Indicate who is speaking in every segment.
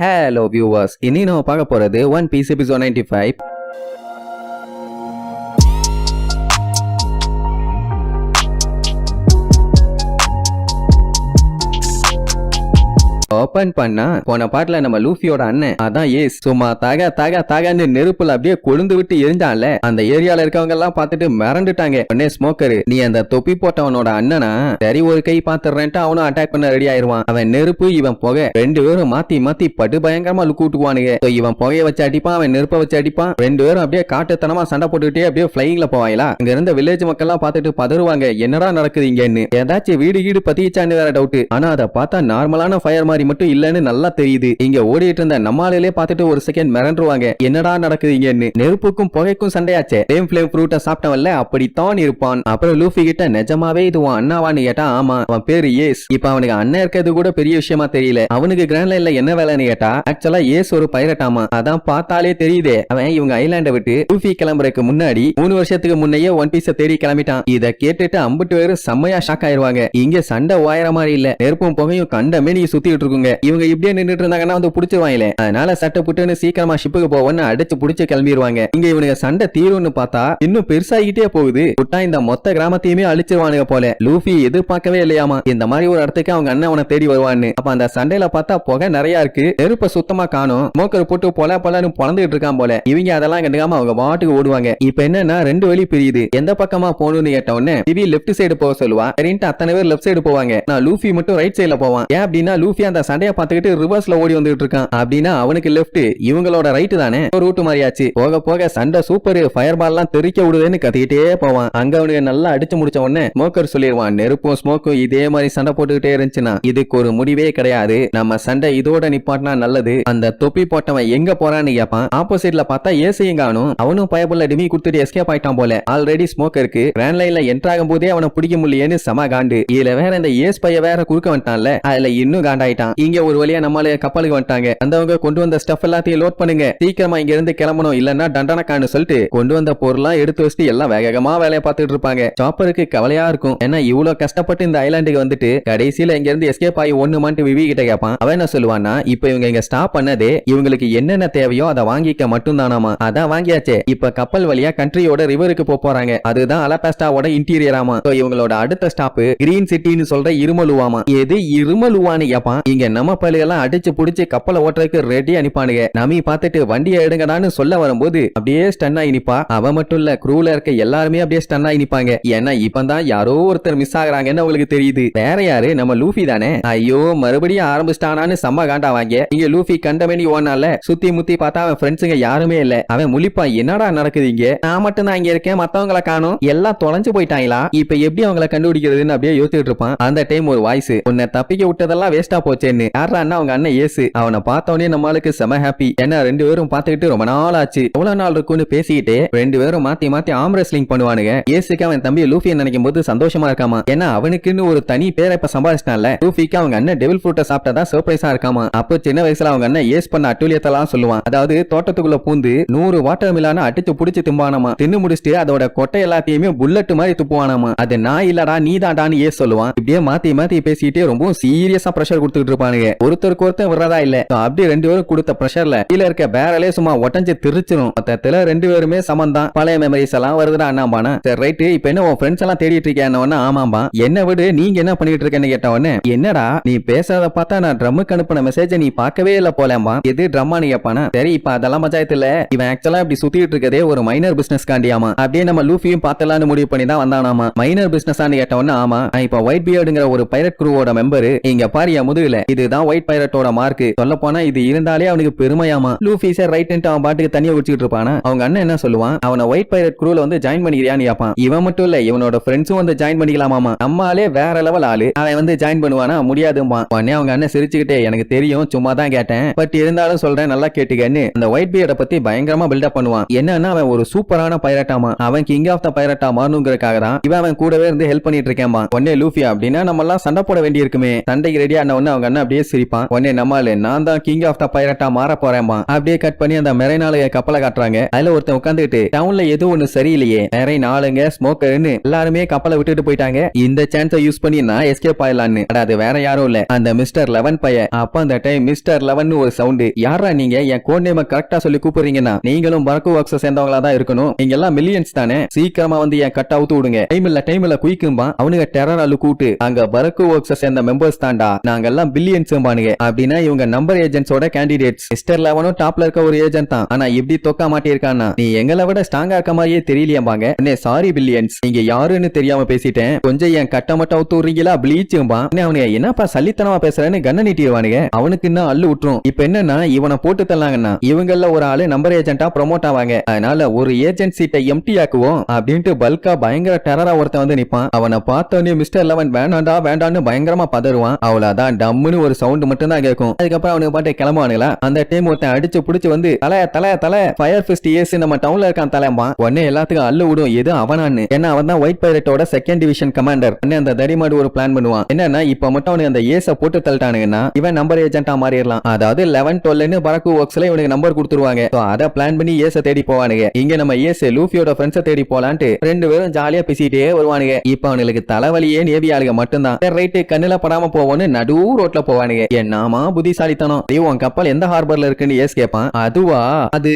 Speaker 1: Hello viewers இனி நம்ம பார்க்க போகிறது One Piece episode ninety five open பண்ணா போன பாட்டுல நம்ம லூஃபியோட அண்ணன் அதான் ஏஸ். சும்மா தக தக தகன்னு நெருப்புல அப்படியே கொழுந்து விட்டு எரிஞ்சான்ல அந்த ஏரியால இருக்கவங்க எல்லாம் பார்த்துட்டு மிரண்டுட்டாங்க. உடனே ஸ்மோக்கரு நீ அந்த தொப்பி போட்டவனோட அண்ணனா? சரி ஒரு கை பாத்துறேன்ட்டு அவனும் அட்டாக் பண்ண ரெடி ஆயிருவான். அவன் நெருப்பு இவன் புகை. ரெண்டு பேரும் மாத்தி மாத்தி படு பயங்கரமா லுக்கு விட்டுக்குவானுங்க இவன் புகையை வச்சு அடிப்பான் அவன் நெருப்பை வச்சு அடிப்பான். ரெண்டு பேரும் அப்படியே காட்டுத்தனமா சண்டை போட்டுக்கிட்டே அப்படியே பிளைங்ல போவாங்களா இங்க இருந்த வில்லேஜ் மக்கள் எல்லாம் பார்த்துட்டு பதறுவாங்க. என்னடா நடக்குது இங்கன்னு? ஏதாச்சும் வீடு கீடு பத்திச்சான்னு வேற டவுட் ஆனா அதை பார்த்தா நார்மலான ஃபயர் மாதிரி மட்டும் இல்லன்னு நல்லா தெரியுது. இங்க ஓடிட்டு இருந்த நம்மாலே பார்த்துட்டு ஒரு செகண்ட் மிரண்டுருவாங்க. என்னடா நடக்குது இங்கன்னு நெருப்புக்கும் புகைக்கும் சண்டையாச்சே. டேம் ஃபிளேம் ஃப்ரூட்டை சாப்பிட்டவன்ல அப்படித்தான் இருப்பான். அப்புறம் லூஃபி கிட்ட நிஜமாவே இது உன் அண்ணாவான்னு கேட்டா ஆமா அவன் பேரு ஏஸ். இப்ப அவனுக்கு அண்ணன் இருக்கிறது கூட பெரிய விஷயமா தெரியல. அவனுக்கு கிராண்ட் லைன்ல என்ன வேலைன்னு கேட்டா ஆக்சுவலா ஏஸ் ஒரு பைரட் ஆமா. அதான் பார்த்தாலே தெரியுதே. அவன் இவங்க ஐலாண்டை விட்டு லூஃபி கிளம்புறதுக்கு முன்னாடி மூணு வருஷத்துக்கு முன்னையே ஒன் பீஸ தேடி கிளம்பிட்டான். இத கேட்டுட்டு அம்புட்டு பேரும் செம்மையா ஷாக் ஆயிருவாங்க. இங்க சண்டை ஓயற மாதிரி இல்ல. நெருப்பும் புகையும் கண்டமே நீங்க சுத்திட்டு இருக்கும் இவங்க இப்படியே நின்னுட்டு இருந்தாங்கன்னா வந்து புடிச்சிருவாங்களே. அதனால சட்டை புட்டுன்னு சீக்கிரமா ஷிப்புக்கு போவோன்னு அடிச்சு புடிச்சு கிளம்பிடுவாங்க இங்க இவனுக்கு சண்டை தீரும்னு பார்த்தா இன்னும் பெருசாகிட்டே போகுது. புட்டா இந்த மொத்த கிராமத்தையுமே அழிச்சிருவானுங்க போல. லூஃபி எதிர்பார்க்கவே இல்லையாமா? இந்த மாதிரி ஒரு இடத்துக்கு அவங்க அண்ணன் அவனை தேடி வருவான்னு. அப்ப அந்த சண்டையில பார்த்தா புகை நிறைய இருக்கு. நெருப்ப சுத்தமா காணும். மோக்கர் போட்டு பொல பொலன்னு பொழந்துட்டு இருக்கான் போல. இவங்க அதெல்லாம் கண்டுக்காம அவங்க பாட்டுக்கு ஓடுவாங்க. இப்ப என்னன்னா ரெண்டு வழி பிரியுது. எந்த பக்கமா போகணும்னு கேட்ட உடனே திவி லெஃப்ட் சைடு போக சொல்லுவா. சரின்ட்டு அத்தனை பேர் லெஃப்ட் சைடு போவாங்க. நான் லூஃபி மட்டும் ரைட் சைடுல போவான். ஏன் அப்படின்னா லூஃபி அந்த சண்டையை பார்த்துக்கிட்டு ரிவர்ஸ்ல ஓடி வந்துட்டு இருக்கான். அப்படின்னா அவனுக்கு லெஃப்ட் இவங்களோட ரைட்டு தானே? ஒரு ரூட்டு மாதிரியாச்சு போக போக சண்டை சூப்பர் ஃபயர் பால் எல்லாம் தெரிக்க விடுதுன்னு கத்திக்கிட்டே போவான். அங்க அவனுக்கு நல்லா அடிச்சு முடிச்ச உடனே ஸ்மோக்கர் சொல்லிடுவான். நெருப்பும் ஸ்மோக்கும் இதே மாதிரி சண்டை போட்டுக்கிட்டே இருந்துச்சுன்னா இதுக்கு ஒரு முடிவே கிடையாது. நம்ம சண்டை இதோட நிப்பாட்டினா நல்லது. அந்த தொப்பி போட்டவன் எங்க போறான்னு கேட்பான் ஆப்போசிட்ல பார்த்தா ஏசையும் காணும். அவனும் பயபுள்ள டிமி கொடுத்துட்டு எஸ்கேப் ஆயிட்டான் போல. ஆல்ரெடி ஸ்மோக்கருக்கு கிராண்ட் லைன்ல என்ட்ரு ஆகும் போதே அவனை பிடிக்க முடியலன்னு செம காண்டு. இதுல வேற இந்த ஏஸ் பைய வேற குறுக்க வந்துட்டான்ல. அதுல இன்னும் காண்டாயிட்டான். இங்க ஒரு வழியா நம்மளே கப்பலுக்கு வந்துட்டாங்க. அந்தவங்க கொண்டு வந்த ஸ்டஃப் எல்லாத்தையும் லோட் பண்ணுங்க. சீக்கிரமா இங்க இருந்து கிளம்பணும். இல்லன்னா டண்டனக்கான்னு சொல்லிட்டு கொண்டு வந்த பொருளா எடுத்து வச்சுட்டு எல்லாம் வேகமா வேலையை பார்த்துட்டு இருப்பாங்க. சாப்பருக்கு கவலையா இருக்கும். ஏன்னா இவ்வளவு கஷ்டப்பட்டு இந்த ஐலாண்டுக்கு வந்துட்டு கடைசியில இங்க இருந்து எஸ்கேப் ஆகி ஒண்ணுமான்ட்டு விவி கிட்ட கேட்பான் அவன் என்ன சொல்லுவான்னா இப்ப இவங்க இங்க ஸ்டாப் பண்ணதே இவங்களுக்கு என்னென்ன தேவையோ அதை வாங்கிக்க மட்டும் தானாமா அதான் வாங்கியாச்சே. இப்ப கப்பல் வழியா கண்ட்ரியோட ரிவருக்கு போக போறாங்க. அதுதான் அலபாஸ்டாவோட இன்டீரியராமா இவங்களோட அடுத்த ஸ்டாப் கிரீன் சிட்டின்னு சொல்ற இருமலுவாமா? எது இருமலுவான்னு கேப்பான். இங்க நம்ம பள்ளியெல்லாம் அடிச்சு புடிச்சு கப்பலை ஓட்டுறதுக்கு ரெடி அனுப்பானுங்க நமி பார்த்துட்டு வண்டியை எடுங்கடான்னு சொல்ல வரும்போது அப்படியே ஸ்டன் ஆகி நிப்பா. அவன் மட்டும் இல்ல க்ரூல இருக்க எல்லாருமே அப்படியே ஸ்டன் ஆகி நிப்பாங்க. ஏன்னா இப்பதான் யாரோ ஒருத்தர் மிஸ் ஆகுறாங்கன்னு அவங்களுக்கு தெரியுது. வேற யாரு? நம்ம லூஃபி தானே? ஐயோ மறுபடியும் ஆரம்பிச்சிட்டானான்னு செம்ம காண்டா வாங்க இங்க லூஃபி கண்டமேனி ஓனால சுத்தி முத்தி பார்த்தா அவன் ஃப்ரெண்ட்ஸுங்க யாருமே இல்ல. அவன் முழிப்பா என்னடா நடக்குது இங்க? நான் மட்டும் தான் இங்க இருக்கேன். மத்தவங்களை காணும். எல்லாம் தொலைஞ்சு போயிட்டாங்களா? இப்ப எப்படி அவங்கள கண்டுபிடிக்கிறதுன்னு அப்படியே யோசிச்சுட்டு இருப்பான். அந்த டைம் ஒரு வாய்ஸ் உன்னை தப்பிக்க விட்டதெல்லாம் வேஸ்டா போச்சேன்னு யாரா அவங்க அண்ணன் ஏசு? அவனை பார்த்தவனே நம்மளுக்கு செம ஹாப்பி ஏன்னா ரெண்டு பேரும் பார்த்துக்கிட்டு ரொம்ப நாள் ஆச்சு எவ்வளவு நாள் இருக்கும்னு பேசிக்கிட்டே ரெண்டு பேரும் மாத்தி மாத்தி ஆம் ரெஸ்லிங் பண்ணுவானுங்க. ஏசுக்கு அவன் தம்பி லூஃபியை நினைக்கும் போது சந்தோஷமா இருக்காமா? ஏன்னா அவனுக்குன்னு ஒரு தனி பேரை இப்ப சம்பாதிச்சிட்டான்ல லூஃபிக்கு அவங்க அண்ணன் டெவில் ஃப்ரூட்டை சாப்பிட்டதா சர்ப்ரைஸா இருக்காமா? அப்போ சின்ன வயசுல அவங்க அண்ணன் ஏஸ் பண்ண அட்டூழியத்தெல்லாம் சொல்லுவான். அதாவது தோட்டத்துக்குள்ள பூந்து நூறு வாட்டர் மிலான அடிச்சு புடிச்சு திம்பானாமா? தின்னு முடிச்சுட்டு அதோட கொட்டை எல்லாத்தையுமே புல்லட் மாதிரி துப்புவானாமா? அது நான் இல்லடா நீ தாண்டான்னு ஏஸ் சொல்லுவான். இப்படியே மாத்தி மாத்தி பேசிக்கிட்டே ரொம்ப சீரியஸா ப்ரெஷர் கொடுத்துட்டு இருப்பானுங்க ஒருத்தருக்கு ஒருத்தர் விடுறதா இல்ல. அப்படி அப்படியே ரெண்டு பேரும் கொடுத்த பிரஷர்ல கீழே இருக்க பேரலே சும்மா ஒட்டஞ்சு திருச்சிரும். மொத்தத்துல ரெண்டு பேருமே சமந்தான் பழைய மெமரிஸ் எல்லாம் வருதுடா அண்ணாம்பானா. சரி ரைட்டு இப்ப என்ன உன் ஃப்ரெண்ட்ஸ் எல்லாம் தேடிட்டு இருக்கேன்னு ஆமாம்பா என்ன விடு நீங்க என்ன பண்ணிட்டு இருக்கேன்னு கேட்டவொடனே என்னடா நீ பேசுறத பார்த்தா நான் ட்ரம்முக்கு அனுப்பின மெசேஜ் நீ பார்க்கவே இல்ல போலேம்பா எது ட்ரம்மானு கேட்பானா சரி இப்ப அதெல்லாம் மஜாயத்து இல்ல. இவன் ஆக்சுவலா இப்படி சுத்திட்டு இருக்கதே ஒரு மைனர் பிசினஸ் காண்டியாமா அப்படியே நம்ம லூஃபியும் பார்த்தலாம்னு முடிவு பண்ணி தான் வந்தானாமா. மைனர் பிசினஸ் கேட்டவொடனே ஆமா. நான் இப்ப ஒயிட் பியர்டுங்கிற ஒரு பைரட் குரூவோட மெம்பர் இங்க பாரியா முதுகுல. இதுதான் ஒயிட் பைரட்டோட மார்க் சொல்ல போனா இது இருந்தாலே அவனுக்கு பெருமையாமா? லூஃபி சார் ரைட் அவன் பாட்டுக்கு தனியா குடிச்சிட்டு இருப்பானா? அவங்க அண்ணன் என்ன சொல்லுவான்? அவனை ஒயிட் பைரட் குரூல வந்து ஜாயின் பண்ணிக்கிறியான்னு கேப்பான். இவன் மட்டும் இல்ல இவனோட ஃப்ரெண்ட்ஸும் வந்து ஜாயின் பண்ணிக்கலாமாமா? நம்மாலே வேற லெவல் ஆளு. அவன் வந்து ஜாயின் பண்ணுவானா? முடியாதுமா உடனே அவங்க அண்ணன் சிரிச்சுக்கிட்டே எனக்கு தெரியும் சும்மா தான் கேட்டேன். பட் இருந்தாலும் சொல்றேன் நல்லா கேட்டுக்கன்னு. அந்த ஒயிட் பியர்ட பத்தி பயங்கரமா பில்டப் பண்ணுவான். என்னன்னா அவன் ஒரு சூப்பரான பைரட்டாமா அவன் கிங் ஆஃப் த பைரட்டா மாறணுங்கிறதுக்காக தான் இவன் அவன் கூடவே இருந்து ஹெல்ப் பண்ணிட்டு இருக்கேன் உடனே லூஃபியா அப்படின்னா நம்ம எல்லாம் சண்டை போட வேண்டி இருக்குமே சண்டைக்கு ரெடி ஆன உடனே அவங்க அண்ணன் அப்படியே சிரிப்பான். உடனே நம்மால நான் தான் கிங் ஆஃப் த பைரட்டா மாற போறேன்பா அப்படியே கட் பண்ணி அந்த மெரைனாலய கப்பலை காட்டுறாங்க. அதுல ஒருத்தன் உட்காந்துட்டு டவுன்ல எதுவும் ஒண்ணு சரியில்லையே. மெரைன் ஆளுங்க ஸ்மோக்கர்னு எல்லாருமே கப்பலை விட்டுட்டு போயிட்டாங்க. இந்த சான்ஸை யூஸ் பண்ணி நான் எஸ்கேப் ஆயிடலான்னு. அது வேற யாரும் இல்ல. அந்த மிஸ்டர் லெவன் பைய அப்ப அந்த டைம் மிஸ்டர் லெவன் ஒரு சவுண்ட் யாரா நீங்க? என் கோட் நேம கரெக்டா சொல்லி கூப்பிடுறீங்கன்னா நீங்களும் பரக்கு ஒர்க்ஸ் சேர்ந்தவங்களா தான் இருக்கணும். நீங்க எல்லாம் மில்லியன்ஸ் தானே. சீக்கிரமா வந்து என் கட் அவுத்து விடுங்க. டைம் இல்ல டைம் இல்ல. குயிக்கும்பா அவனுங்க டெரர் அள்ளு கூட்டு அங்க பரக்கு ஒர்க்ஸ் சேர்ந்த மெம்பர்ஸ் தான்டா. நாங்க எல்லாம் பில்லியன்ஸ் பானுங்க அப்படின்னா இவங்க நம்பர் ஏஜென்ட்ஸோட கேண்டிடேட்ஸ் மிஸ்டர் லெவனும் டாப்ல இருக்க ஒரு ஏஜென்ட் தான். ஆனா இப்படி தொக்க மாட்டிருக்கானா நீ எங்களை விட ஸ்ட்ராங்கா இருக்க மாதிரியே தெரியலையாம்பாங்க. உடனே சாரி பில்லியன்ஸ் நீங்க யாருன்னு தெரியாம பேசிட்டேன். கொஞ்சம் என் கட்ட மட்டும் அவுத்து விடுறீங்களா? ப்ளீச்சும்பா அவனுங்க என்னப்பா சல்லித்தனமா பேசுறேன்னு கண்ண நீட்டிடுவானுங்க. அவனுக்கு இன்னும் அள்ளு விட்டுரும். இப்ப என்னன்னா இவனை போட்டு தள்ளாங்கன்னா இவங்கள ஒரு ஆளு நம்பர் ஏஜென்ட்டா ப்ரொமோட் ஆவாங்க. அதனால ஒரு ஏஜென்ட் சீட்டை எம்டி ஆக்குவோம் அப்படின்ட்டு பல்கா பயங்கர டெரரா ஒருத்தன் வந்து நிப்பான். அவனை பார்த்தோன்னே மிஸ்டர் லெவன் வேண்டாண்டா வேண்டான்னு பயங்கரமா பதறுவான். அவ்வளவுதான். டம்முன்னு ஒரு சவுண்ட் மட்டும் தான் கேட்கும் அதுக்கப்புறம் அவனுக்கு பாட்டு கிளம்புவானுங்களா? அந்த டைம் ஒருத்தன் அடிச்சு புடிச்சு வந்து தலை தலை தலை ஃபயர் ஃபிஸ்ட் ஏசி நம்ம டவுன்ல இருக்கான் தலைமா உடனே எல்லாத்துக்கும் அள்ளு விடும். எது அவனான்னு. ஏன்னா அவன் தான் ஒயிட் பைரட்டோட செகண்ட் டிவிஷன் கமாண்டர் உடனே அந்த தடிமாடு ஒரு பிளான் பண்ணுவான். என்னன்னா இப்ப மட்டும் அவனுக்கு அந்த ஏஸ போட்டு தள்ளிட்டானுங்கன்னா இவன் நம்பர் ஏஜென்ட்டா மாறிடலாம். அதாவது லெவன் டுவெல்னு பரக்கு ஒர்க்ஸ்ல இவனுக்கு நம்பர் கொடுத்துருவாங்க. அதை பிளான் பண்ணி ஏஸ தேடி போவானுங்க. இங்க நம்ம ஏஸ் லூஃபியோட ஃப்ரெண்ட்ஸை தேடி போலான்ட்டு ரெண்டு பேரும் ஜாலியா பேசிட்டே வருவானுங்க. இப்ப அவனுக்கு தலைவலியே நேவி ஆளுங்க மட்டும்தான் ரைட்டு கண்ணுல படாம போவோன்னு நடு ரோட்ல போவானுங்க. என்னமா புத்திசாலித்தனம். ஐயோ உன் கப்பல் எந்த ஹார்பர்ல இருக்குன்னு ஏஸ் கேட்பான் அதுவா? அது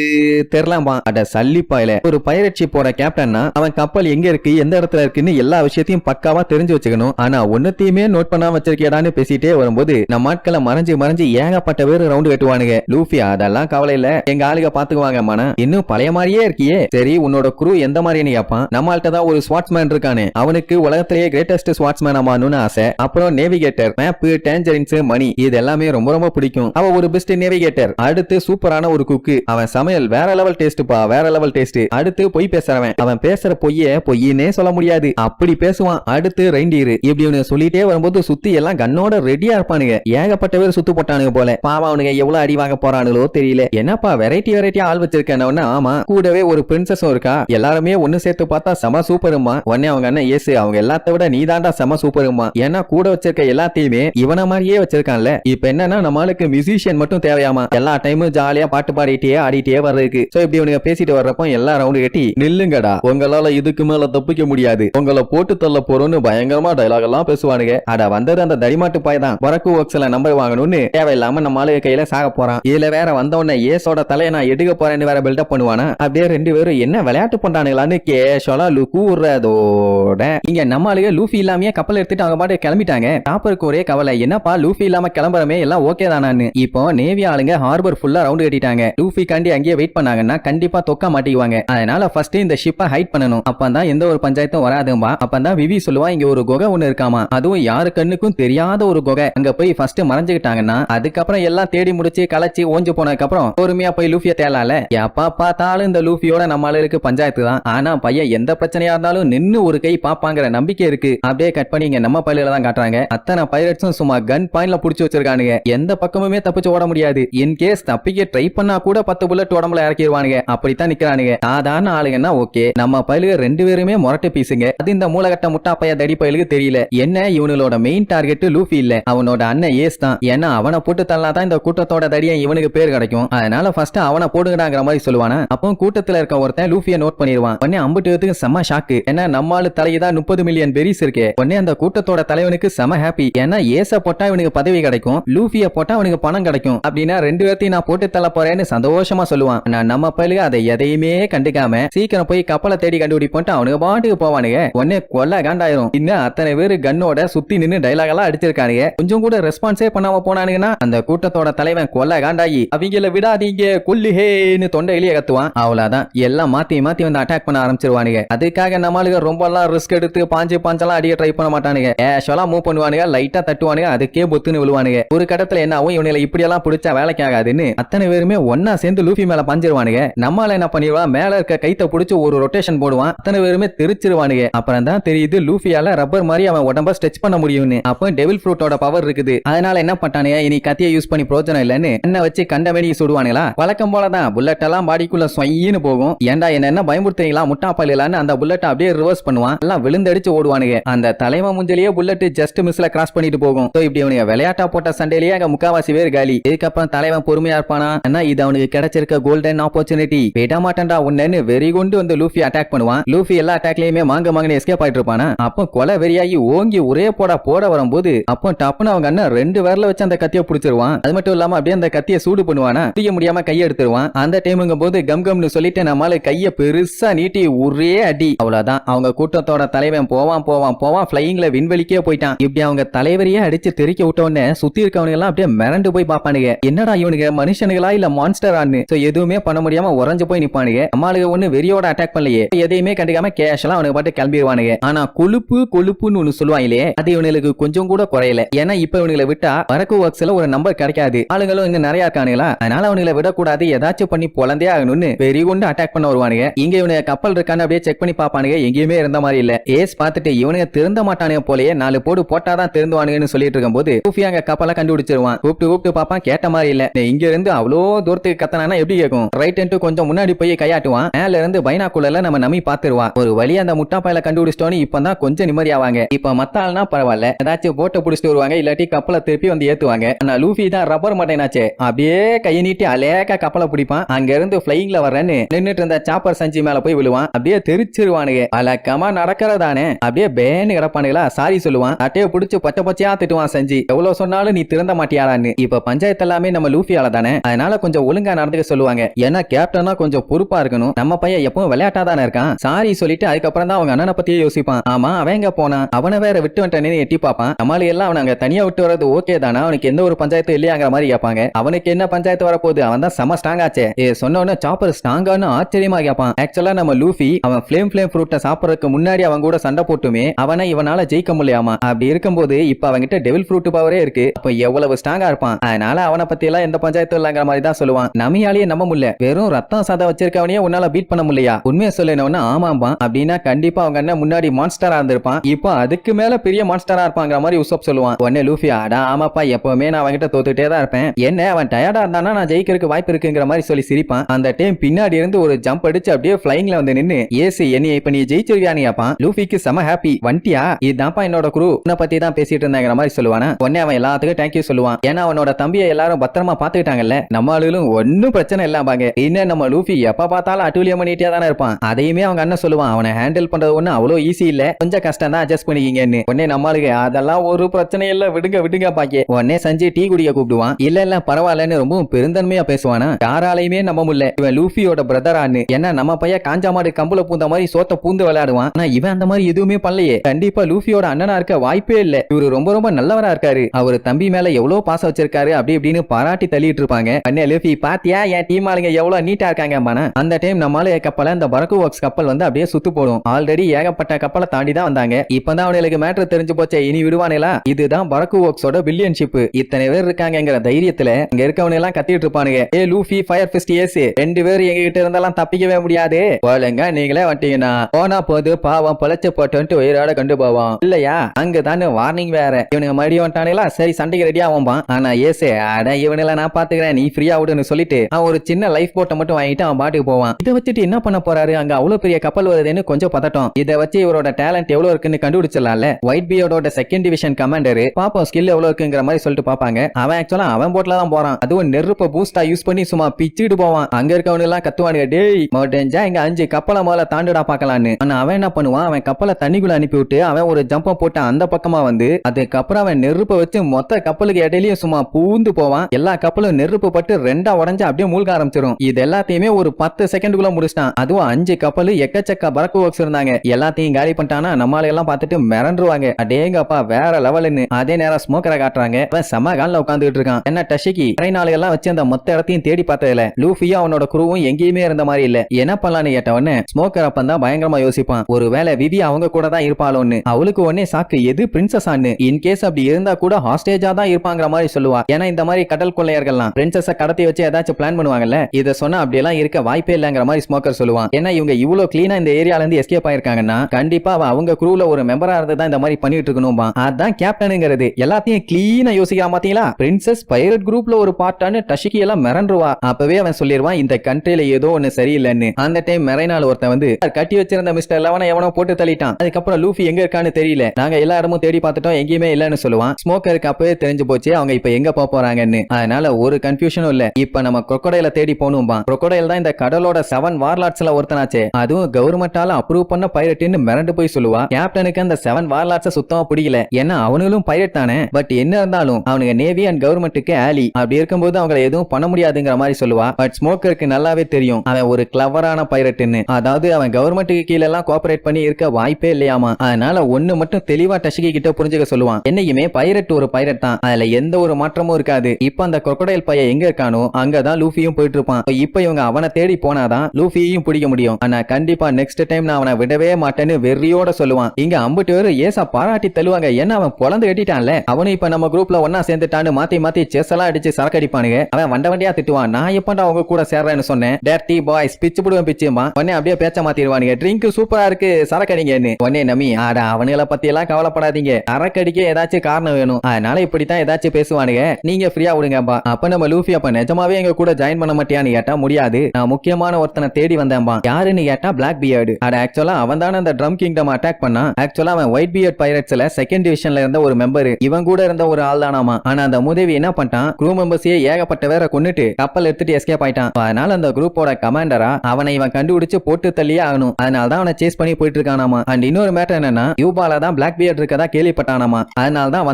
Speaker 1: தெரியலாம்பா அட சல்லிப்பாயில ஒரு பைரட் ஷிப்போட கேப்டன்னா அவன் கப்பல் எங்க இருக்கு எந்த இடத்துல இருக்குன்னு எல்லா விஷயத்தையும் பக்காவா தெரிஞ்சு வச்சுக்கணும். ஆனா ஒன்னத்தையுமே நோட் பண்ணாம வச்சிருக்கேடான்னு பேசிட்டே வரும்போது நம்ம ஆட்களை மறைஞ்சு மறைஞ்சு ஏகப்பட்ட பேர் ரவுண்டு கட்டுவானுங்க லூஃபி அதெல்லாம் கவலை இல்ல. எங்க ஆளுக பாத்துக்குவாங்க மன இன்னும் பழைய மாதிரியே இருக்கியே. சரி உன்னோட குரூ எந்த மாதிரின்னு கேட்பான் நம்மள்ட்ட தான் ஒரு ஸ்வாட்ஸ்மேன் இருக்கானு. அவனுக்கு உலகத்திலேயே கிரேட்டஸ்ட் ஸ்வாட்ஸ்மேன் ஆமான்னு ஆசை. அப்புறம் நேவிகேட்டர் மேப் டேஞ்சரின்ஸ் மணி. இது எல்லாமே ரொம்ப ரொம்ப பிடிக்கும். அவ ஒரு பெஸ்ட் நேவிகேட்டர் அடுத்து சூப்பரான ஒரு குக்கு அவன் சமையல் வேற லெவல் டேஸ்ட்பா வேற லெவல் டேஸ்ட் அடுத்து பொய் பேசுறவன். அவன் பேசுற பொய்ய பொய்யினே சொல்ல முடியாது. அப்படி பேசுவான். அடுத்து ரெண்டீர் இப்படி சொல்லிட்டே வரும்போது சுத்தி எல்லாம் கண்ணோட ரெடியா இருப்பானுங்க. ஏகப்பட்ட பேர் சுத்து போட்டானுங்க போல. பாவம் அவனுங்க எவ்வளவு அடி வாங்க போறானுங்களோ தெரியல. என்னப்பா வெரைட்டி வெரைட்டி ஆள் வச்சிருக்கேன் ஆமா. கூடவே ஒரு பிரின்சஸும் இருக்கா? எல்லாருமே ஒண்ணு சேர்த்து பார்த்தா செம சூப்பருமா உடனே அவங்க அண்ணன் ஏசு அவங்க எல்லாத்த விட நீ தாண்டா செம சூப்பருமா ஏன்னா கூட வச்சிருக்க எல்லாத்தையுமே இவன மாதிரியே வச்சு வச்சிருக்கான்ல. இப்ப என்னன்னா நம்மளுக்கு மியூசிஷியன் மட்டும் தேவையாமா? எல்லா டைமும் ஜாலியா பாட்டு பாடிட்டே ஆடிட்டே வர்றதுக்கு. சோ இப்படி இவனுங்க பேசிட்டு வர்றப்போ எல்லா ரவுண்டு கட்டி நில்லுங்கடா உங்களால இதுக்கு மேல தப்பிக்க முடியாது. உங்களை போட்டு தள்ள போறோம்னு பயங்கரமா டைலாக் எல்லாம் பேசுவானுங்க. அட வந்தது அந்த தடிமாட்டு பாய் தான். வரக்கு ஒர்க்ஸ்ல நம்பர் வாங்கணும்னு தேவையில்லாம நம்ம ஆளுக கையில சாக போறான். இதுல வேற வந்த ஏசோட தலையை நான் எடுக்க போறேன்னு வேற பில்டப் பண்ணுவானா? அப்படியே ரெண்டு பேரும் என்ன விளையாட்டு பண்றானுங்களான்னு கேஷோலா கூறதோட இங்க நம்ம ஆளுக லூஃபி இல்லாமயே கப்பல் எடுத்துட்டு அவங்க பாட்டு கிளம்பிட்டாங்க. டாப்பருக்கு ஒரே கவலை என்னப்பா லூஃபி இல்லாம கிளம்புறமே எல்லாம் ஓகே தானான்னு. இப்போ நேவி ஆளுங்க ஹார்பர் ஃபுல்லா ரவுண்ட் கட்டிட்டாங்க. லூஃபி காண்டி அங்கேயே வெயிட் பண்ணாங்கன்னா கண்டிப்பா தொக்க மாட்டிக்குவாங்க. அதனால ஃபர்ஸ்ட் இந்த ஷிப்பை ஹைட் பண்ணணும். அப்பதான் எந்த ஒரு பஞ்சாயத்தும் வராதும்பா. அப்பதான் விவி சொல்லுவா இங்க ஒரு குகை ஒண்ணு இருக்காமா? அதுவும் யாரு கண்ணுக்கும் தெரியாத ஒரு குகை. அங்க போய் ஃபர்ஸ்ட் மறைஞ்சுக்கிட்டாங்கன்னா அதுக்கப்புறம் எல்லாம் தேடி முடிச்சு களைச்சு ஓஞ்சு போனதுக்கு அப்புறம் பொறுமையா போய் லூஃபிய தேலால எப்ப பார்த்தாலும் இந்த லூஃபியோட நம்ம ஆளுக்கு பஞ்சாயத்து தான். ஆனா பையன் எந்த பிரச்சனையா இருந்தாலும் நின்னு ஒரு கை பாப்பாங்கிற நம்பிக்கை இருக்கு. அப்படியே கட் பண்ணி இங்க நம்ம பள்ளியில தான் காட்டுறாங்க. அத்தனை பைரட்ஸும் சும்மா கன் பாயிண்ட்ல புடிச்சு வச்சிருக்கானுங்க. எந்த பக்கமுமே தப்பிச்சு ஓட முடியாது. இன் கேஸ் தப்பிக்க ட்ரை பண்ணா கூட பத்து புல்லட் உடம்புல இறக்கிடுவானுங்க அப்படித்தான் நிக்கிறானுங்க. சாதாரண ஆளுங்கன்னா ஓகே நம்ம பயிலுக ரெண்டு பேருமே முரட்டு பீசுங்க. அது இந்த மூலகட்ட முட்டாப்பைய தடி பயிலுக்கு தெரியல. என்ன? இவனோட மெயின் டார்கெட் லூஃபி இல்ல. அவனோட அண்ணன் ஏஸ் தான். ஏன்னா அவனை போட்டு தள்ளலாம் இந்த கூட்டத்தோட தடியை இவனுக்கு பேர் கிடைக்கும். அதனால ஃபர்ஸ்ட் அவனை போடுங்கடாங்கிற மாதிரி சொல்லுவானா? அப்போ கூட்டத்துல இருக்க ஒருத்தன் லூஃபியை நோட் பண்ணிடுவான். உடனே அம்புட்டுக்கு செம்ம ஷாக்கு ஏன்னா நம்மால தலையதான் முப்பது மில்லியன் பெரிஸ் இருக்கு. உடனே அந்த கூட்டத்தோட தலைவனுக்கு செம ஹாப்பி ஏன்னா ஏச போட்டா இவனுக்கு பதவி கிடைக்கும். லூஃபிய போட்டா அவனுக்கு பணம் கிடைக்கும். அப்படின்னா ரெண்டு பேர்த்தையும் நான் போட்டு தள்ள போறேன்னு சந்தோஷமா சொல்லுவான். நான் நம்ம பயிலுக அதை எதையுமே கண்டுக்காம சீக்கிரம் போய் கப்பலை தேடி கண்டுபிடிப்போன்ட்டு அவனுக்கு பாட்டுக்கு போவானுங்க. உடனே கொல்ல காண்டாயிரும். இன்னும் அத்தனை பேர் கண்ணோட சுத்தி நின்னு டைலாக் எல்லாம் அடிச்சிருக்கானுங்க. கொஞ்சம் கூட ரெஸ்பான்ஸே பண்ணாம போனானுங்கன்னா அந்த கூட்டத்தோட தலைவன் கொல்ல காண்டாயி அவங்கள விடாதீங்க கொல்லுஹேன்னு தொண்டை எளிய கத்துவான். அவ்வளவுதான். எல்லாம் மாத்தி மாத்தி வந்து அட்டாக் பண்ண ஆரம்பிச்சிருவானுங்க. அதுக்காக நம்மளுக்கு ரொம்ப எல்லாம் ரிஸ்க் எடுத்து பாஞ்சு பாஞ்செல்லாம் அடிக்க ட்ரை பண்ண மாட்டானுங்க. ஏஷோலாம் மூவ் பண்ணுவானுங்க லைட்டா தட்டுவானுங்க அதுக்கே குத்துன்னு விழுவானுங்க ஒரு கடத்துல என்ன ஆகும்? இவனுல இப்படி எல்லாம் பிடிச்சா வேலைக்கு ஆகாதுன்னு அத்தனை பேருமே ஒன்னா சேர்ந்து லூஃபி மேல பஞ்சிருவானுங்க. நம்மால என்ன பண்ணிடுவா? மேல இருக்க கைத்த புடிச்சு ஒரு ரொட்டேஷன் போடுவான். அத்தனை பேருமே தெரிச்சிருவானுங்க. அப்புறம் தான் தெரியுது லூஃபியால ரப்பர் மாதிரி அவன் உடம்ப ஸ்ட்ரெச் பண்ண முடியும்னு. அப்ப டெவில் ஃப்ரூட்டோட பவர் இருக்குது. அதனால என்ன பண்ணானுங்க இனி கத்தியை யூஸ் பண்ணி பிரோஜனம் இல்லைன்னு என்ன வச்சு கண்ட வேணிக்கு சுடுவானுங்களா? வழக்கம் போலதான். புல்லட் எல்லாம் பாடிக்குள்ள சொயின்னு போகும். ஏண்டா என்ன என்ன பயமுறுத்தீங்களா முட்டா இல்லான்னு அந்த புல்லட்டை அப்படியே ரிவர்ஸ் பண்ணுவான். எல்லாம் விழுந்தடிச்சு ஓடுவானுங்க. அந்த தலைமை முஞ்சலியே புல்லட் ஜஸ்ட் மிஸ்ல கிராஸ் பண்ணிட்டு போகும். இப்படி அவனுங்க விளையாட்டா போட்ட சண்டையிலேயே அங்க முக்காவாசி பேர் காலி. இதுக்கப்புறம் தலைவன் பொறுமையா இருப்பானா? ஏன்னா இது அவனுக்கு கிடைச்சிருக்க கோல்டன் ஆப்பர்ச்சுனிட்டி விட மாட்டேன்டா உன்னன்னு வெறி கொண்டு வந்து லூஃபி அட்டாக் பண்ணுவான். லூஃபி எல்லா அட்டாக்லயுமே மாங்க மாங்கன்னு எஸ்கேப் ஆயிட்டு இருப்பானா? அப்போ கொலை வெறியாகி ஓங்கி ஒரே போட போட வரும்போது அப்போ டப்புன்னு அவங்க அண்ணன் ரெண்டு விரல வச்சு அந்த கத்தியை பிடிச்சிருவான். அது மட்டும் இல்லாம அப்படியே அந்த கத்தியை சூடு பண்ணுவானா? தூய முடியாம கையை எடுத்துருவான். அந்த டைமுங்கும் போது கம் கம்னு சொல்லிட்டு நம்மால கைய பெருசா நீட்டி ஒரே அடி. அவ்வளவுதான். அவங்க கூட்டத்தோட தலைவன் போவான் போவான் போவான். பிளையிங்ல விண்வெளிக்கே போயிட்டான். இப்படி அவங்க தலைவரையே அடிச்சு தெறிக்க விட்ட உடனே சுத்தி இருக்கவனுங்க எல்லாம் அப்படியே மிரண்டு போய் பாப்பானுங்க என்னடா இவனுங்க மனுஷனுங்களா இல்ல மான்ஸ்டரான்னு சோ எதுவுமே பண்ண முடியாம உறைஞ்சு போய் நிப்பானுங்க. நம்மளுக்கு ஒண்ணு வெறியோட அட்டாக் பண்ணலையே. எதையுமே கண்டுக்காம கேஷெல்லாம் அவனுக்கு பாட்டு கிளம்பிடுவானுங்க ஆனா கொழுப்பு கொழுப்புன்னு ஒண்ணு சொல்லுவாங்களே அது இவனுக்கு கொஞ்சம் கூட குறையல. ஏன்னா இப்ப இவனுங்களை விட்டா வரக்கு ஒர்க்ஸ்ல ஒரு நம்பர் கிடைக்காது. ஆளுங்களும் இங்க நிறைய இருக்கானுங்களா? அதனால அவனுங்களை விடக்கூடாது. ஏதாச்சும் பண்ணி பொழந்தே ஆகணும்னு வெறி கொண்டு அட்டாக் பண்ண வருவானுங்க. இங்க இவனுக்கு கப்பல் இருக்கான்னு அப்படியே செக் பண்ணி பாப்பானுங்க எங்கேயுமே இருந்த மாதிரி இல்ல. ஏஸ் பார்த்துட்டு இவனுங்க திருந்த மாட்டானுங்க போலயே நாலு போடு போட்டாதான் திருந்துவானுங்கன்னு சொல்லிட்டு இருக்கும் போது அங்க கப்பலை கண்டுபிடிச்சிருவான். கூப்பிட்டு கூப்பிட்டு பாப்பான் கேட்ட மாதிரி இல்ல. இங்க இருந்து அவ்வளோ தூரத்துக்கு கத்தனானா எப்படி கேட்கும் ரைட் கொஞ்சம் முன்னாடி போய் கையாட்டுவான். மேல இருந்து பைனாக்குள்ள நம்ம நம்பி பாத்துருவான். ஒரு வழி அந்த முட்டா பையில கண்டுபிடிச்சிட்டோன்னு இப்பதான் கொஞ்சம் நிம்மதியாவாங்க. இப்ப மத்த ஆள்னா பரவாயில்ல. ஏதாச்சும் போட்டை புடிச்சிட்டு வருவாங்க இல்லாட்டி கப்பலை திருப்பி வந்து ஏத்துவாங்க. ஆனா லூஃபி தான் ரப்பர் மட்டைனாச்சு. அப்படியே கையை நீட்டி அலேக்கா கப்பலை பிடிப்பான். அங்க இருந்து பிளைங்ல வர்றேன்னு நின்னுட்டு இருந்த சாப்பர் சஞ்சி மேல போய் விழுவான். அப்படியே தெரிச்சிருவானுங்க. வழக்கமா நடக்கிறதானே. அப்படியே பேன்னு கிடப்பானுங்களா? சாரி சொல்லுவான். அட்டையை புடிச்சு பச்சை பச்சையா திட்டுவான் சஞ்சி. எவ்வளவு சொன்னாலும் நீ திறந்த மாட்டியாடான்னு. இப்ப பஞ்சாயத்து எல்லாமே நம்ம லூஃபியால தானே? அதனால கொஞ்சம் ஒழுங்கா நடந்துக்க சொல்லுவாங்க. ஏன்னா கேப்டனா கொஞ்சம் பொறுப்பா இருக்கணும். நம்ம பையன் எப்பவும் விளையாட்டா தானே இருக்கான். சாரி சொல்லிட்டு அதுக்கப்புறம் தான் அவங்க அண்ணனை பத்தியே யோசிப்பான். ஆமா அவன் எங்க போனான் அவனை வேற விட்டு வந்துட்டேன்னு எட்டி பார்ப்பான் நம்மள எல்லாம் அவன் அங்க தனியா விட்டு வர்றது ஓகே தானா? அவனுக்கு எந்த ஒரு பஞ்சாயத்து இல்லையாங்கிற மாதிரி கேட்பாங்க. அவனுக்கு என்ன பஞ்சாயத்து வரப்போகுது? அவன் தான் செம ஸ்ட்ராங் ஆச்சே. ஏ சொன்ன சாப்பர் ஸ்ட்ராங்கானு ஆச்சரியமா கேட்பான். ஆக்சுவலா நம்ம லூஃபி அவன் ஃபிளேம் ஃபிளேம் ஃப்ரூட்டை சாப்பிடறதுக்கு முன்னாடி அவன் கூட சண்டை போட்டுமே அவனை இவனால ஜெயிக்க முடியாமா? அப்படி இருக்கும்போது இப்ப அவன்கிட்ட டெவில் ஃப்ரூட் பவர் இருக்கு. அப்ப எவ்வளவு ஸ்ட்ராங்கா இருப்பான்? அதனால அவனை பத்தி எல்லாம் எந்த பஞ்சாயத்தும் இல்லங்கிற மாதிரி தான் சொல்லுவான். நமியாலேயே நம்ப முடியல. வெறும் ரத்தம் சாதம் வச்சிருக்கவனையே உன்னால பீட் பண்ண முடியா உண்மையை சொல்லணும்னா ஆமாம்பா. அப்படின்னா கண்டிப்பா அவங்க அண்ணன் முன்னாடி மான்ஸ்டரா இருந்திருப்பான். இப்போ அதுக்கு மேல பெரிய மான்ஸ்டரா இருப்பாங்கிற மாதிரி உசப் சொல்லுவான். உடனே லூஃபியா அடா ஆமாப்பா. எப்பவுமே நான் அவன்கிட்ட தோத்துட்டே தான் இருப்பேன். என்ன அவன் டயர்டா இருந்தானா நான் ஜெயிக்கிறதுக்கு வாய்ப்பு இருக்குங்கிற மாதிரி சொல்லி சிரிப்பான். அந்த டைம் பின்னாடி இருந்து ஒரு ஜம்ப் அடிச்சு அப்படியே பிளைங்ல வந்து நின்னு ஏசி என்னைய இப்ப நீ ஜெயிச்சிருவியானியாப்பா லூஃபிக்கு செம ஹாப்பி வண்டியா? இதுதான்ப்பா என்னோட குரு உன்னை பத்தி தான் பேசிட்டு இருந்தாங்கிற மாதிரி சொல்லுவானா. உடனே அவன் எல்லாத்துக்கும் தேங்க்யூ சொல்லுவான். ஏன்னா அவனோட தம்பியை எல்லாரும் பத்திரமா பாத்துக்கிட்டாங்கல்ல நம்ம ஆளுகளும் ஒன்னும் பிரச்சனை இல்லாம பாங்க இன்னும் நம்ம லூஃபி எப்ப பார்த்தாலும் அட்டூழியம் பண்ணிட்டே தானே இருப்பான். அதையுமே அவங்க அண்ணன் சொல்லுவான். அவனை ஹேண்டில் பண்றது ஒண்ணு அவ்வளவு ஈஸி இல்ல. கொஞ்சம் கஷ்டம் தான் அட்ஜஸ்ட் பண்ணிக்கிங்கன்னு. உடனே நம்மளுக்கு அதெல்லாம் ஒரு பிரச்சனை இல்ல. விடுங்க விடுங்க பாக்கே உடனே சஞ்சய் டீ குடிக்க கூப்பிடுவான். இல்ல இல்ல பரவாயில்லன்னு ரொம்பவும் பெருந்தன்மையா பேசுவானா? யாராலையுமே நம்ப முடியல. இவன் லூஃபியோட பிரதரான்னு ஏன்னா நம்ம பையன் காஞ்சா மாடு கம்புல பூந்த மாதிரி சோத்த பூந்து விளையாடுவான். ஆனா இவன் அந்த மாதிரி எதுவுமே பண்ணலையே. கண்டிப்பா லூஃபியோட அண்ணனா இருக்க வாய்ப்பே இல்ல. இவரு ரொம்ப ரொம்ப நல்லவரா இருக்காரு. அவர் தம்பி மேல எவ்வளவு பாசம் வச்சிருக்காரு அப்படி இப்படின்னு பாராட்டி தள்ளிட்டு இருப்பாங்க. அண்ணே லூஃபி பாத்தியா? என் டீம் ஆளுங்க எவ்வளவு நீட்டா இருக்காங்க அம்மானா அந்த டைம் நம்மளால கப்பல இந்த பரக்கு ஒர்க்ஸ் கப்பல் வந்து அப்படியே சுத்து போடும். ஆல்ரெடி ஏகப்பட்ட கப்பலை தாண்டி தான் வந்தாங்க. இப்பதான் அவனுக்கு மேட்ரு தெரிஞ்சு போச்சே இனி விடுவானேலா இதுதான் பரக்கு ஒர்க்ஸோட வில்லியன்ஷிப் இத்தனை பேர் இருக்காங்கிற தைரியத்துல இங்க இருக்கவங்க எல்லாம் கத்திட்டு இருப்பானுங்க. ஏ லூஃபி ஃபயர் ஃபிஸ்ட் ஏசு. ரெண்டு பேரும் எங்க கிட்ட இருந்தாலும் தப்பிக்கவே முடியாது. போலங்க நீங்களே வந்துட்டீங்கன்னா போனா போது பாவம் பொழைச்சு போட்டு உயிரோட கொண்டு போவோம் இல்லையா? அங்கதானே வார்னிங் வேற. இவனுங்க மறுபடியும் வந்துட்டானுங்களா சரி சண்டைக்கு ரெடியா ஆவான் ஆனா ஏசே அட இவனெல்லாம் நான் பாத்துக்கிறேன். நீ ஃப்ரீயா விடுன்னு சொல்லிட்டு அவன் ஒரு சின்ன லைஃப் போட்டை மட்டும் வாங்கிட்டு அவன் பாட்டுக்கு போவான். இதை வச்சுட்டு என்ன பண்ண போறாரு? அங்க அவ்வளவு பெரிய கப்பல் வருதுன்னு கொஞ்சம் பதட்டம். இதை வச்சு இவரோட டேலண்ட் எவ்வளவு இருக்குன்னு கண்டுபிடிச்சிடலாம்ல. ஒயிட் பியோட செகண்ட் டிவிஷன் கமாண்டர் பாப்போம் ஸ்கில் எவ்வளவு இருக்குங்கிற மாதிரி சொல்லிட்டு பாப்பாங்க. அவன் ஆக்சுவலா அவன் போட்ல தான் போறான். அதுவும் நெருப்ப பூஸ்டா யூஸ் பண்ணி சும்மா பிச்சுட்டு போவான். அங்க இருக்கவனு எல்லாம் கத்துவானுங்க டேய் மோட்டேஞ்சா இங்க அஞ்சு கப்பலை முதல்ல தாண்டுடா பாக்கலான்னு ஆனா அவன் என்ன பண்ணுவான்? அவன் கப்பலை தண்ணிக்குள்ள அனுப்பி விட்டு அவன் ஒரு ஜம்ப போட்டு அந்த பக்கமா வந்து அதுக்கப்புறம் அவன் நெருப்ப வச்சு மொத்த கப்பலுக்கு இடையிலயும் சும்மா பூந்து போவான். எல்லா கப்பலும் நெருப்பு பட்டு ரெண்டா உடஞ்சு அப்படியே மூழ்க ஆரம்பிச்சிடும் இது எல்லாத்தையுமே ஒரு பத்து செகண்டுக்குள்ள முடிச்சிட்டான். அதுவும் அஞ்சு கப்பல் எக்கச்சக்க பறக்கு ஒர்க்ஸ் இருந்தாங்க. எல்லாத்தையும் காலி பண்ணிட்டானா நம்மளால எல்லாம் பார்த்துட்டு மிரண்டுருவாங்க. அடேங்கப்பா வேற லெவலுன்னு. அதே நேரம் ஸ்மோக்கரை காட்டுறாங்க. அவன் செம காலில் உட்காந்துட்டு இருக்கான். என்ன டஷிக்கு? நாள் எல்லாம் வச்சு அந்த மொத்த இடத்தையும் தேடி பார்த்ததுல லூஃபியா அவனோட குருவும் எங்கேயுமே இருந்த மாதிரி இல்ல. என்ன பண்ணலான்னு கேட்டவொடனே ஸ்மோக்கர் அப்பன் தான் பயங்கரமா யோசிப்பான். ஒருவேளை விதி அவங்க கூட தான் இருப்பாளோன்னு. அவளுக்கு உடனே சாக்கு எது பிரின்சஸ் ஆன்னு? இன் கேஸ் அப்படி இருந்தா கூட கூட ஹாஸ்டேஜா தான் இருப்பாங்கிற மாதிரி சொல்லுவா ஏன்னா இந்த மாதிரி கடல் கொள்ளையர்கள்லாம் பிரின்சஸ கடத்தி வச்சு ஏதாச்சும் பிளான் பண்ணுவாங்கல்ல இதை சொன்னா அப்படி எல்லாம் இருக்க வாய்ப்பே இல்லங்கிற மாதிரி ஸ்மோக்கர் சொல்லுவான். ஏன்னா இவங்க இவ்வளவு கிளீனா இந்த ஏரியால இருந்து எஸ்கேப் ஆயிருக்காங்கன்னா கண்டிப்பா அவ அவங்க குரூல ஒரு மெம்பரா இருந்து தான் இந்த மாதிரி பண்ணிட்டு இருக்கணும்பா அதான் கேப்டனுங்கிறது எல்லாத்தையும் கிளீனா யோசிக்கிறா பாத்தீங்களா? பிரின்சஸ் பைரட் குரூப்ல ஒரு பார்ட்டான்னு டஷிகி எல்லாம் மிரண்டுருவா. அப்பவே அவன் சொல்லிடுவான் இந்த கண்ட்ரில ஏதோ ஒன்னு சரியில்லைன்னு. அந்த டைம் மெரைனால ஒருத்தன் வந்து கட்டி வச்சிருந்த மிஸ்டர் லெவனை எவனோ போட்டு தள்ளிட்டான். அதுக்கப்புறம் லூஃபி எங்க இருக்கான்னு தெரியல. நாங்க எல்லா இடமும் தேடி பார்த்துட்டோம் எங்கேயுமே இல்லன்னு சொல்லுவான். ஸ்மோக் ஜோக்கருக்கு அப்பவே தெரிஞ்சு போச்சு அவங்க இப்ப எங்க போக போறாங்கன்னு. அதனால ஒரு கன்ஃபியூஷனும் இல்ல. இப்ப நம்ம குரொக்கடையில தேடி போகணும்பா. குரொக்கடையில் தான் இந்த கடலோட செவன் வார்லாட்ஸ்ல ஒருத்தனாச்சு. அதுவும் கவர்மெண்டால அப்ரூவ் பண்ண பைரட்னு மிரண்டு போய் சொல்லுவா. கேப்டனுக்கு அந்த செவன் வார்லாட்ஸ சுத்தமா பிடிக்கல. ஏன்னா அவனுங்களும் பைரட் தானே. பட் என்ன இருந்தாலும் அவனுங்க நேவி அண்ட் கவர்மெண்ட்டுக்கு ஆலி அப்படி இருக்கும்போது அவங்கள எதுவும் பண்ண முடியாதுங்கிற மாதிரி சொல்லுவா. பட் ஸ்மோக்கருக்கு நல்லாவே தெரியும். அவன் ஒரு கிளவரான பைரட்னு அதாவது அவன் கவர்மெண்ட்டுக்கு கீழே எல்லாம் கோஆபரேட் பண்ணி இருக்க வாய்ப்பே இல்லையாமா. அதனால ஒண்ணு மட்டும் தெளிவா டஷிகி கிட்ட புரிஞ்சுக்க சொல்லுவான். என்னைக்குமே பைரட் ஒரு பைரட் தான். அதுல எந்த ஒரு மாற்றமும் இருக்காது. இப்ப அந்த crocodile பையன் எங்க இருக்கானோ அங்கதான் லூஃபியும் போயிட்டு இருப்பான். இப்ப இவங்க அவனை தேடி போனாதான் லூஃபியையும் பிடிக்க முடியும். ஆனா கண்டிப்பா நெக்ஸ்ட் டைம் நான் அவனை விடவே மாட்டேன்னு வெறியோட சொல்லுவான். இங்க அம்புட்டு பேரு ஏசா பாராட்டி தள்ளுவாங்க. ஏன்னா அவன் குழந்தை கட்டிட்டான்ல? அவனும் இப்ப நம்ம குரூப்ல ஒன்னா சேர்ந்துட்டான்னு மாத்தி மாத்தி செஸ் எல்லாம் அடிச்சு சரக்கு அடிப்பானுங்க. அவன் வண்ட வண்டியா திட்டுவான். நான் எப்படா அவங்க கூட சேர்றேன்னு சொன்னேன். டேர்ட்டி பாய்ஸ் பிச்சு புடுவேன் பிச்சுமா உடனே அப்படியே பேச்ச மாத்திடுவானுங்க. ட்ரிங்க் சூப்பரா இருக்கு சரக்கு அடிங்கன்னு. உடனே நம்பி ஆடா அவனுங்களை பத்தி எல்லாம் கவலைப்படாதீங்க. சரக்கு அடிக்க ஏதாச்சும் காரணம் வேணும். அதனால இப்படித்தான் ஏதாச்சும் பேசுவானுங்க. நீங்க ஃப்ரீயா விடுங்கப்பா. அப்ப நம்ம லூஃபி அப்ப நிஜமாவே எங்க கூட ஜாயின் பண்ண மாட்டியான்னு கேட்டா முடியாது. நான் முக்கியமான ஒருத்தனை தேடி வந்தேன்பா யாருன்னு கேட்டா பிளாக் பியர்டு அட ஆக்சுவலா அவன் தானே அந்த ட்ரம் கிங்டம் அட்டாக் பண்ணான் ஆக்சுவலா அவன் ஒயிட் பியர்ட் பைரட்ஸ்ல செகண்ட் டிவிஷன்ல இருந்த ஒரு மெம்பர் இவன் கூட இருந்த ஒரு ஆள் தானாமா. ஆனா அந்த முதவி என்ன பண்ணிட்டான்? குரூ மெம்பர்ஸையே ஏகப்பட்ட வேற கொன்னுட்டு கப்பல் எடுத்துட்டு எஸ்கேப் ஆயிட்டான். அதனால அந்த குரூப்போட கமாண்டரா அவனை இவன் கண்டுபிடிச்சு போட்டு தள்ளியே ஆகணும். அதனால தான் அவனை சேஸ் பண்ணி போயிட்டு இருக்கானாமா. அண்ட் இன்னொரு மேட்டர் என்னன்னா யூபால தான் பிளாக் பியர்ட் இருக்கதா கேள்விப்பட்டானாமா. அதனால தான்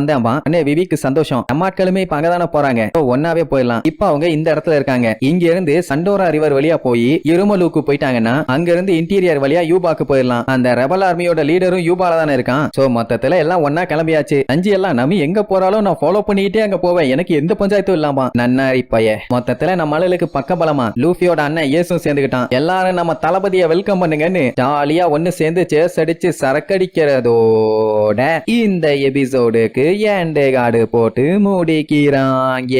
Speaker 1: அண்ணே விவிக்கு சந்தோஷம். நம்ம ஆட்களுமே இப்ப அங்கதானே போறாங்க. ஒன்னாவே போயிடலாம். இப்ப அவங்க இந்த இடத்துல இருக்காங்க. இங்க இருந்து சண்டோரா ரிவர் வழியா போய் இருமலூக்கு போயிட்டாங்கன்னா அங்க இருந்து இன்டீரியர் வழியா யூபாக்கு போயிடலாம். அந்த ரெபல் ஆர்மியோட லீடரும் யூபால தானே இருக்கான். சோ மொத்தத்துல எல்லாம் ஒன்னா கிளம்பியாச்சு. அஞ்சு எல்லாம் நம்ம எங்க போறாலும் நான் ஃபாலோ பண்ணிக்கிட்டே அங்க போவேன். எனக்கு எந்த பஞ்சாயத்தும் இல்லாமா? நன்னாரி பைய. மொத்தத்துல நம்ம ஆளுகளுக்கு பக்க பலமா. லூஃபியோட அண்ணன் இயேசும் சேர்ந்துக்கிட்டான் எல்லாரும் நம்ம தளபதியை வெல்கம் பண்ணுங்கன்னு ஜாலியா ஒன்னு சேர்ந்து சேஸ் அடிச்சு சரக்கடிக்கிறதோட இந்த எபிசோடுக்கு ஏன் ரெண்டு கார்டு போட்டு முடிக்கிறாங்க.